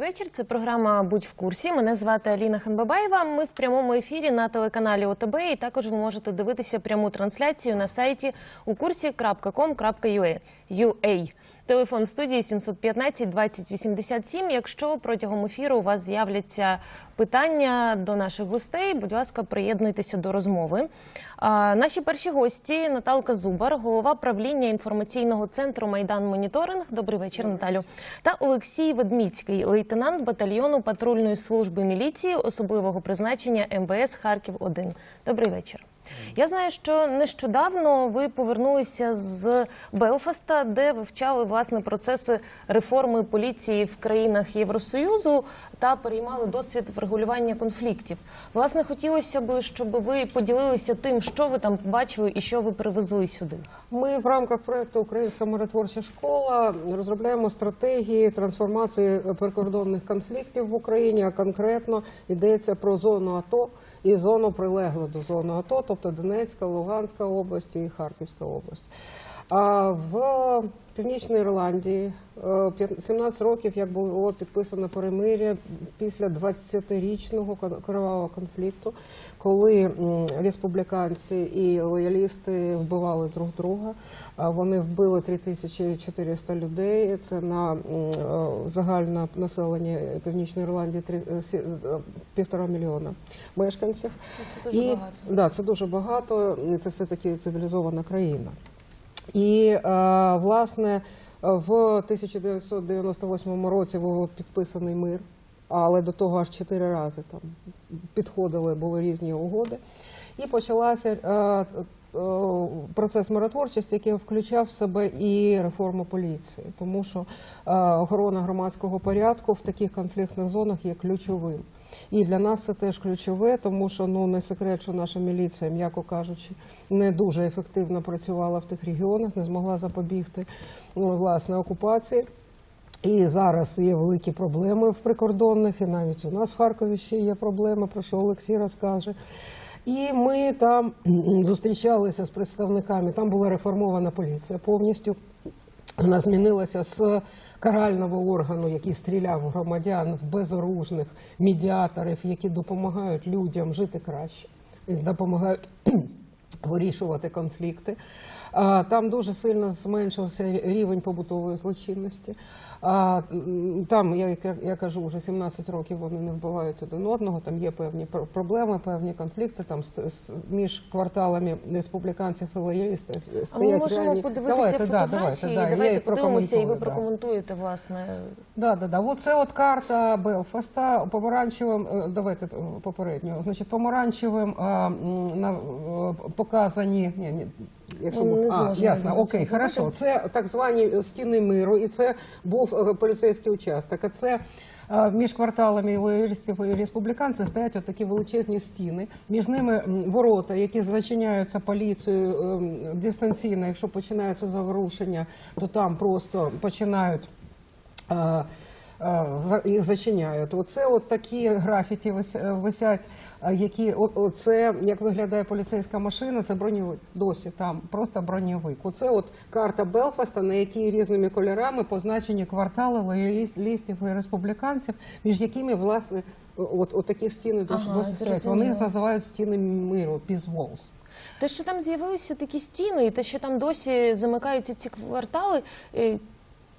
Вечір. Це програма Будь в курсі. Мене звати Аліна Ханбабаєва. Ми в прямому ефірі на телеканалі ОТБ. І також ви можете дивитися пряму трансляцію на сайті у курсі.com.ua. UA. Телефон студії 715 20 87. Якщо протягом ефіру у вас з'являться питання до наших гостей, будь ласка, приєднуйтеся до розмови. А, наші перші гості Наталка Зубар, голова правління інформаційного центру Майдан Моніторинг. Добрий вечір, Наталю. Та Олексій Ведміцький, лейтенант батальйону патрульної служби міліції особливого призначення МВС Харків 1 Добрий вечір. Я знаю, що нещодавно ви повернулися з Белфаста, де вивчали власне процеси реформи поліції в країнах Євросоюзу та переймали досвід врегулювання конфліктів. Власне, хотілося б, щоб ви поділилися тим, що ви там побачили і що ви привезли сюди. Ми в рамках проекту Українська миротворча школа розробляємо стратегії трансформації прикордонних конфліктів в Україні. А конкретно йдеться про зону АТО і зону прилеглу до зони АТО, тобто Донецька, Луганська області і Харківська область. А в Північній Ірландії е, 17 років, як було підписано перемир'я після 20-річного кривавого конфлікту, коли республіканці і лоялісти вбивали друг друга. Вони вбили 3400 людей. Це на е, загальне населення Північної Ірландії е, е, півтора мільйона мешканців. Це дуже і, багато. Да, це дуже багато. Це все таки цивілізована країна. І е, власне в 1998 році був підписаний мир, але до того аж чотири рази там підходили, були різні угоди. І почалася е, е, процес миротворчості, який включав в себе і реформу поліції, тому що охорона громадського порядку в таких конфліктних зонах є ключовим. І для нас це теж ключове, тому що ну не секрет, що наша міліція, м'яко кажучи, не дуже ефективно працювала в тих регіонах, не змогла запобігти ну, власне окупації. І зараз є великі проблеми в прикордонних, і навіть у нас в Харкові ще є проблеми, про що Олексій розкаже. І ми там зустрічалися з представниками. Там була реформована поліція повністю. Вона змінилася з карального органу, який стріляв громадян, в безоружних медіаторів, які допомагають людям жити краще, допомагають вирішувати конфлікти. Там дуже сильно зменшився рівень побутової злочинності. А, Там, я, я кажу, вже 17 років вони не вбивають один одного. Там є певні пр- проблеми, певні конфлікти. Там між кварталами республіканців і лоялістів А ми можемо реальні... подивитися Давайте, да, фотографії. давайте, да, я давайте їх подивимося, і ви да. прокоментуєте власне. Да, да, да. Оце от карта Белфаста помаранчевим. е, Давайте е, попередньо. Значить, помаранчевим а, на, показані. Ні, ні. Якщо Ну, ми- не а, ясно, окей, хорошо. Це так звані стіни миру, і це був е, поліцейський участок. А це е, між кварталами лоялістів і республіканців стоять от такі величезні стіни. Між ними ворота, які зачиняються поліцією ем, дистанційно. Якщо починаються заворушення, то там просто починають. Їх зачиняють. Оце от такі графіті е, висять, які оце як виглядає поліцейська машина, це броньовик. Досі там просто броньовик. Оце от карта Белфаста, на якій різними кольорами позначені квартали лоялістів і республіканців, між якими власне от, от такі стіни досі, Ага, стоять. Вони їх називають стіни миру, peace walls. Те, що там з'явилися такі стіни, і те, що там досі замикаються ці квартали, е,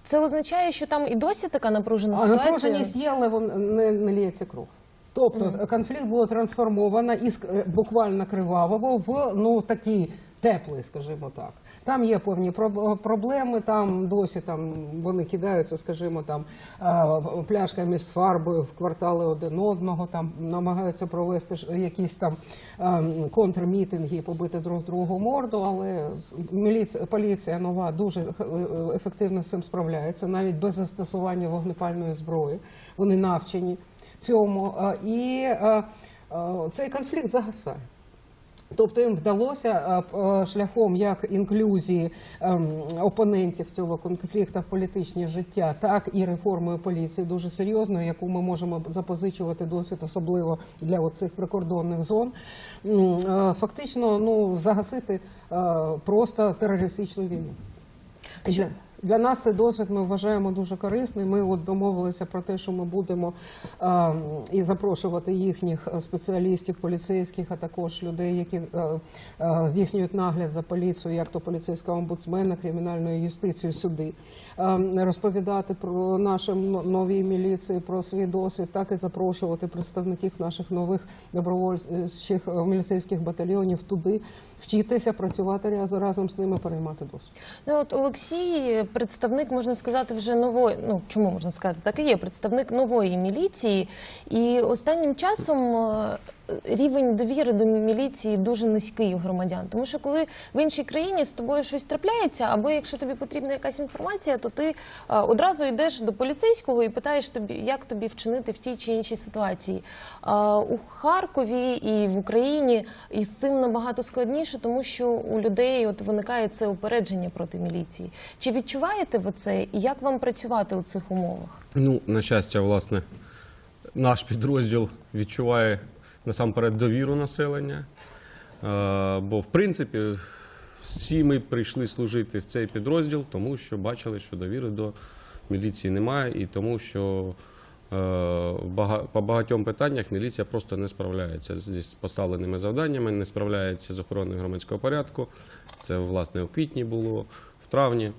це означає, що там і досі така напружена А ситуація. напруженість є, але вон не, не ліється кров. Тобто конфлікт було трансформовано із е, буквально кривавого в ну такий теплий, скажімо так. Там є певні проблеми. Там досі там вони кидаються, скажімо, там а, пляшками з фарбою в квартали один одного. Там намагаються провести якісь там контрмітинги, побити друг другу морду. Але міліція поліція нова дуже е, ефективно з цим справляється, навіть без застосування вогнепальної зброї. Вони навчені цьому. І цей конфлікт загасає. Тобто їм вдалося е, е, шляхом як інклюзії ем, опонентів цього конфлікту в політичне життя, так і реформою поліції дуже серйозною, яку ми можемо запозичувати досвід, особливо для цих прикордонних зон. е, Фактично, ну загасити просто терористичну війну. Для- нас цей досвід ми вважаємо дуже корисним. Ми от домовилися про те, що ми будемо е, і запрошувати їхніх е, спеціалістів, поліцейських, а також людей, які е, е, здійснюють нагляд за поліцією, як то поліцейського омбудсмена, кримінальної юстиції сюди, е, розповідати про наші нові міліції, про свій досвід, так і запрошувати представників наших нових добровольчих е, міліцейських батальйонів туди, вчитися працювати раз- разом з ними, переймати досвід. Ну от Олексій, представник, можна сказати, вже нової. Ну чому можна сказати, так і є представник нової міліції. І останнім часом е, рівень довіри до міліції дуже низький у громадян. Тому що коли в іншій країні з тобою щось трапляється, або якщо тобі потрібна якась інформація, то ти е, одразу йдеш до поліцейського і питаєш тобі, як тобі вчинити в тій чи іншій ситуації. Е, У Харкові і в Україні із цим набагато складніше, тому що у людей от виникає це упередження проти міліції. Чи відчуваєте ви це? І як вам працювати у цих умовах? Ну, на щастя, власне, наш підрозділ відчуває насамперед довіру населення. Е, Бо, в принципі, всі ми прийшли служити в цей підрозділ, тому що бачили, що довіри до міліції немає, і тому що е, по багатьом питаннях міліція просто не справляється з поставленими завданнями, не справляється з охороною громадського порядку. Це, власне, у квітні було, в травні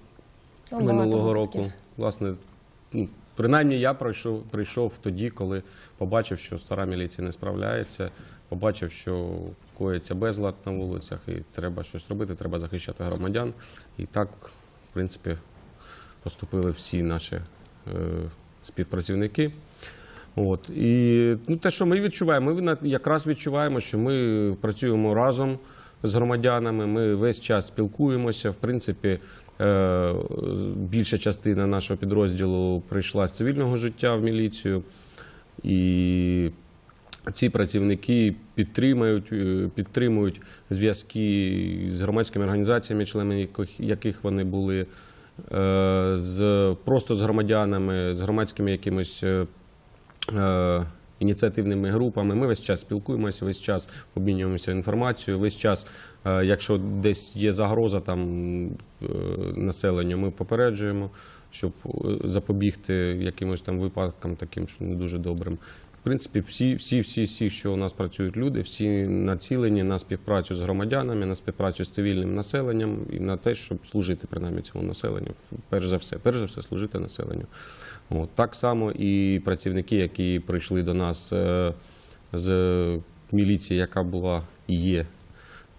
Ну, минулого року. Власне, ну, принаймні я пройшов, прийшов тоді, коли побачив, що стара міліція не справляється, побачив, що коїться безлад на вулицях, і треба щось робити, треба захищати громадян. І так, в принципі, поступили всі наші е, співпрацівники. От. І ну, те, що ми відчуваємо, ми якраз відчуваємо, що ми працюємо разом з громадянами, ми весь час спілкуємося. В принципі, більша частина нашого підрозділу прийшла з цивільного життя в міліцію. І ці працівники підтримують, е, підтримують зв'язки з громадськими організаціями, членами яких- вони були, е, з, просто з громадянами, з громадськими якимось е, е, ініціативними групами. Ми весь час спілкуємося, весь час обмінюємося інформацією, весь час, е, якщо десь є загроза там населення, населенню, ми попереджуємо, щоб е, запобігти якимось там випадкам, таким що не дуже добрим. Принципі, всі, всі, всі, всі, що у нас працюють люди, всі націлені на співпрацю з громадянами, на співпрацю з цивільним населенням і на те, щоб служити принаймні цьому населенню. Перш за все, перш за все, служити населенню. От так само і працівники, які прийшли до нас е, з міліції, яка була і є,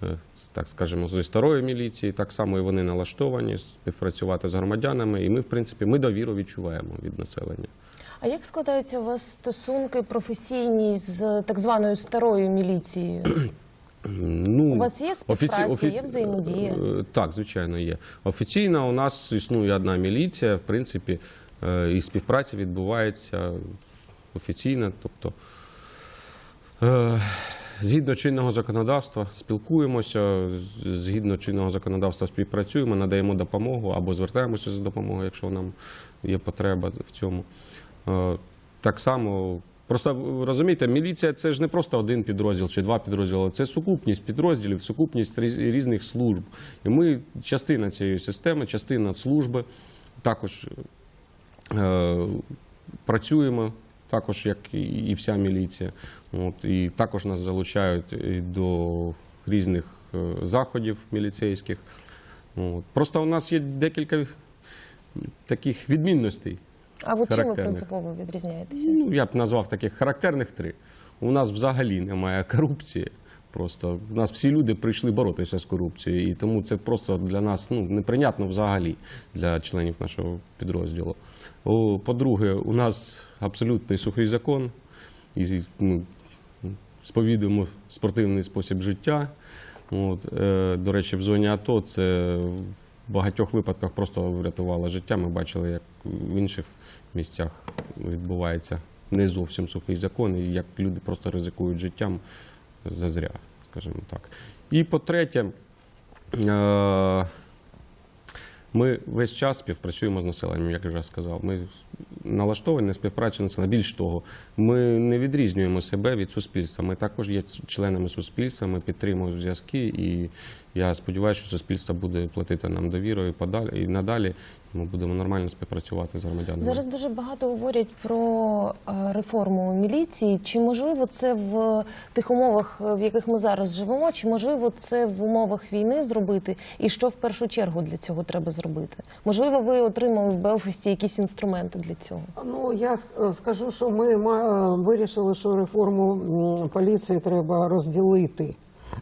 е, так скажемо, зі старої міліції, так само і вони налаштовані співпрацювати з громадянами. І ми, в принципі, ми довіру відчуваємо від населення. А як складаються у вас стосунки професійні з так званою старою міліцією? Ну, У вас є співпраця, є взаємодія? Е, Так, звичайно, є. Офіційно у нас існує одна міліція, в принципі, е, і співпраця відбувається офіційно. Тобто, е, згідно чинного законодавства, спілкуємося, згідно чинного законодавства співпрацюємо, надаємо допомогу або звертаємося за допомогою, якщо нам є потреба в цьому. Е, Так само. Просто розумієте, міліція це ж не просто один підрозділ чи два підрозділи, це сукупність підрозділів, сукупність різних служб. І ми частина цієї системи, частина служби. Також е, працюємо, також як і вся міліція. От, і також нас залучають до різних е, заходів міліцейських. От. Просто у нас є декілька таких відмінностей. А ви чим ви принципово відрізняєтеся? Ну, я б назвав таких характерних три. У нас взагалі немає корупції. Просто у нас всі люди прийшли боротися з корупцією, і тому це просто для нас ну, неприйнятно взагалі для членів нашого підрозділу. По-друге, у нас абсолютний сухий закон, і ми сповідуємо спортивний спосіб життя. От, е, до речі, в зоні АТО це багатьох випадках просто врятувало життя. Ми бачили, як в інших місцях відбувається не зовсім сухий закон, і як люди просто ризикують життям зазря, скажімо так. І по-третє, е, ми весь час співпрацюємо з населенням, як я вже сказав. Ми налаштовані на співпрацю населення. Більш того, ми не відрізнюємо себе від суспільства. Ми також є членами суспільства, ми підтримуємо зв'язки, і я сподіваюся, що суспільство буде платити нам довірою і надалі. Ми будемо нормально співпрацювати з громадянами. Зараз дуже багато говорять про е, реформу міліції. Чи можливо це в тих умовах, е, в яких ми зараз живемо? Чи можливо це в умовах війни зробити? І що в першу чергу для цього треба зробити? Можливо, ви отримали в Белфасті якісь інструменти для цього? Ну я е, скажу, що ми ма- вирішили, що реформу поліції треба розділити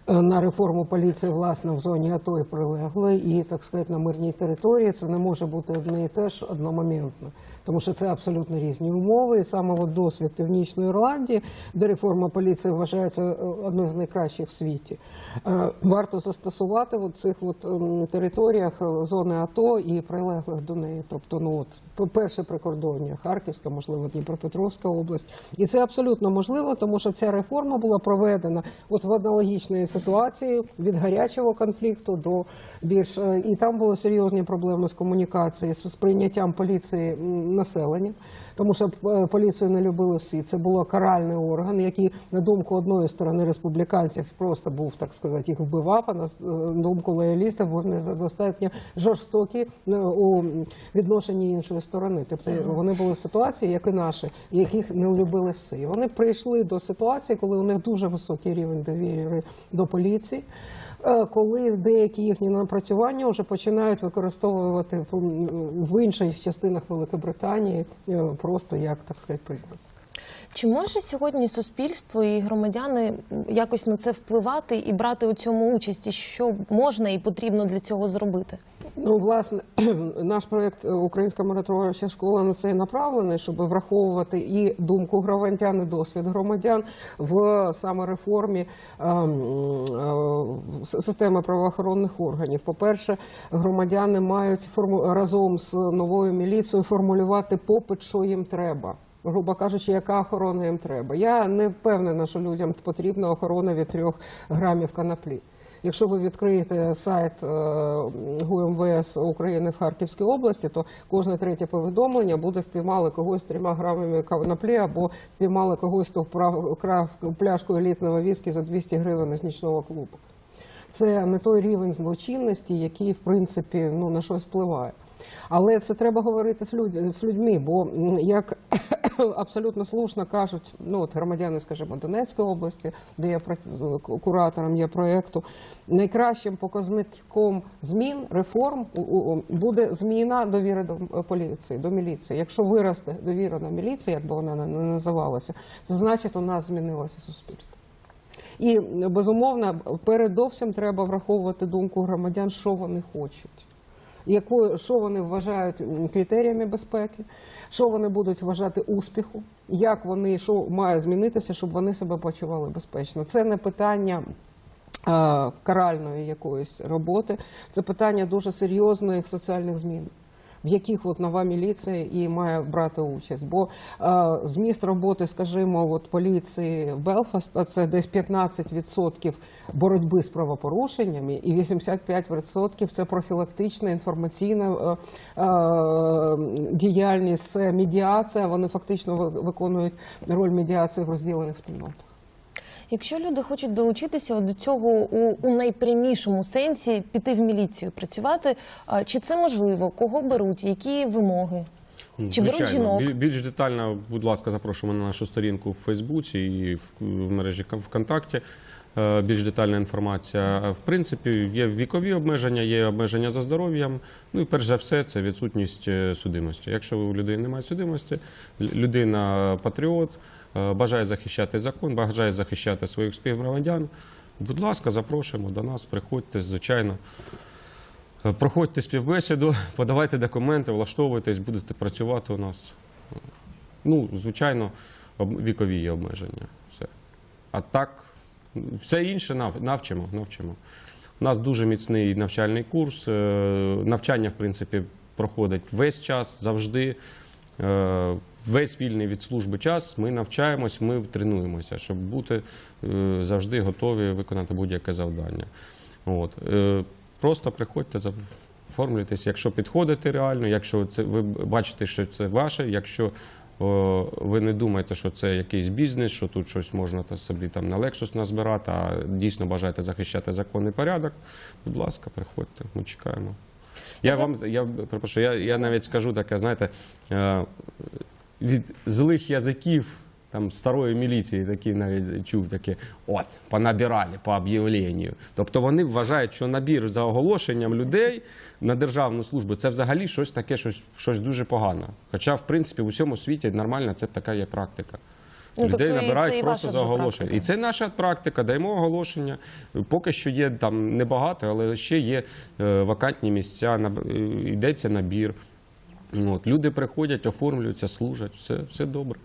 на реформу поліції власне в зоні АТО і прилеглої, і так сказати на мирній території. Це не може бути одне і те ж одномоментно, тому що це абсолютно різні умови. І саме от досвід Північної Ірландії, де реформа поліції вважається е, одною з найкращих в світі, е, варто застосувати в цих от територіях е, зони АТО і прилеглих до неї. Тобто, ну от перше прикордоння, Харківська, можливо, Дніпропетровська область. І це абсолютно можливо, тому що ця реформа була проведена от в аналогічної ситуації від гарячого конфлікту до більш е, і там були серйозні проблеми з комунікацією, з сприйняттям поліції м, населенням, тому що е, поліцію не любили всі. Це було каральний орган, який на думку одної сторони республіканців просто був так сказати, їх вбивав. А на е, думку лоялістів був не достатньо жорстокі у відношенні іншої сторони. Тобто вони були в ситуації, як і наші, яких не любили всі. І вони прийшли до ситуації, коли у них дуже високий рівень довіри до поліції. е, Коли деякі їхні напрацювання вже починають використовувати в, інших частинах Великобританії е, просто як так сказати приклад. Чи може сьогодні суспільство і громадяни якось на це впливати і брати у цьому участь? І що можна і потрібно для цього зробити? Ну, власне, наш проєкт е, Українська миротворча школа на це і направлений, щоб враховувати і думку громадян, і досвід громадян в саме реформі ем, е, системи правоохоронних органів. По-перше, громадяни мають форму- разом з новою міліцією формулювати попит, що їм треба. Грубо кажучи, яка охорона їм треба. Я не впевнена, що людям потрібна охорона від трьох грамів канаплі. Якщо ви відкриєте сайт е, ГУМВС України в Харківській області, то кожне третє повідомлення буде впіймали когось трьома грамами канаплі або впіймали когось, хто вправ крав пляшку елітного віскі за 200 гривень з нічного клубу. Це не той рівень злочинності, який в принципі ну на щось впливає. Але це треба говорити з, людь, з людьми, бо як абсолютно слушно кажуть, ну от громадяни, скажімо, Донецької області, де я куратором є проєкту, найкращим показником змін реформ буде зміна довіри до е, поліції, до міліції. Якщо виросте довіра до міліції, як би вона не називалася, це значить, у нас змінилося суспільство. І безумовно, передовсім треба враховувати думку громадян, що вони хочуть. Якою, що вони вважають критеріями безпеки, що вони будуть вважати успіху, як вони що має змінитися, щоб вони себе почували безпечно. Це не питання е, каральної якоїсь роботи, це питання дуже серйозних соціальних змін. В яких от нова міліція і має брати участь, бо е, зміст роботи, скажімо, от поліції Белфаста це десь 15% боротьби з правопорушеннями, і 85% це профілактична інформаційна е, е, діяльність, це медіація. Вони фактично ви- виконують роль медіації в розділених спільнотах. Якщо люди хочуть долучитися до цього у, найпрямішому сенсі піти в міліцію працювати, чи це можливо? Кого беруть? Які вимоги? Чи беруть жінок? Більш детально, будь ласка, запрошуємо на нашу сторінку в Фейсбуці і в, мережі ВКонтакті. Е, Більш детальна інформація. В принципі, є вікові обмеження, є обмеження за здоров'ям. Ну і перш за все, це відсутність е, судимості. Якщо у людини немає судимості, людина патріот, е, бажає захищати закон, бажає захищати своїх співгромадян. Будь ласка, запрошуємо до нас, приходьте, звичайно. Проходьте співбесіду, подавайте документи, влаштовуйтесь, будете працювати у нас. Ну, звичайно, вікові є обмеження. Все. А так, все інше навчимо, навчимо. У нас дуже міцний навчальний курс. е, Навчання, в принципі, проходить весь час, завжди. Е, Весь вільний від служби час ми навчаємось, ми тренуємося, щоб бути е, завжди готові виконати будь-яке завдання. От. Е, Просто приходьте, оформлюйтесь, якщо підходите реально, якщо це ви бачите, що це ваше, якщо о, ви не думаєте, що це якийсь бізнес, що тут щось можна та собі там на Lexus назбирати, а дійсно бажаєте захищати законний порядок, будь ласка, приходьте, ми чекаємо. Я вам я перепрошую, я, я навіть скажу таке, знаєте, е, від злих язиків. Там старої міліції такі навіть чув таке, от, понабирали по об'явленню. Тобто вони вважають, що набір за оголошенням людей на державну службу це взагалі щось таке, щось, щось дуже погане. Хоча, в принципі, в усьому світі нормально це така є практика. Ну, Людей тобто набирають і просто за оголошення. практика. І це наша практика. Даємо оголошення. Поки що є там небагато, але ще є е, вакантні місця, е, йдеться набір. От, люди приходять, оформлюються, служать, все, все добре.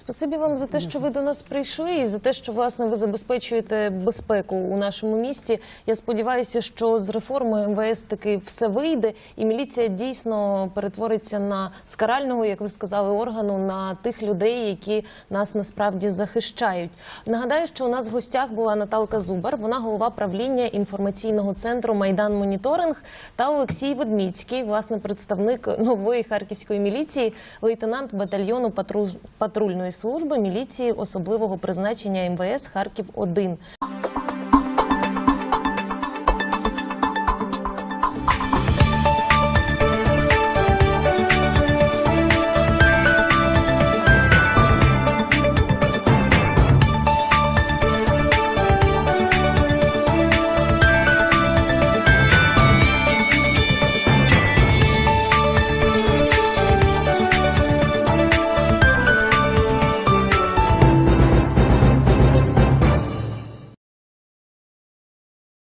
Спасибі вам за те, що ви до нас прийшли, і за те, що власне ви забезпечуєте безпеку у нашому місті. Я сподіваюся, що з реформою МВС таки все вийде, і міліція дійсно перетвориться на з карального, як ви сказали, органу на тих людей, які нас насправді захищають. Нагадаю, що у нас в гостях була Наталка Зубар, вона голова правління інформаційного центру Майдан Моніторинг та Олексій Ведміцький, власне, представник нової харківської міліції, лейтенант батальйону патруж- патрульної служби міліції особливого призначення МВС Харків 1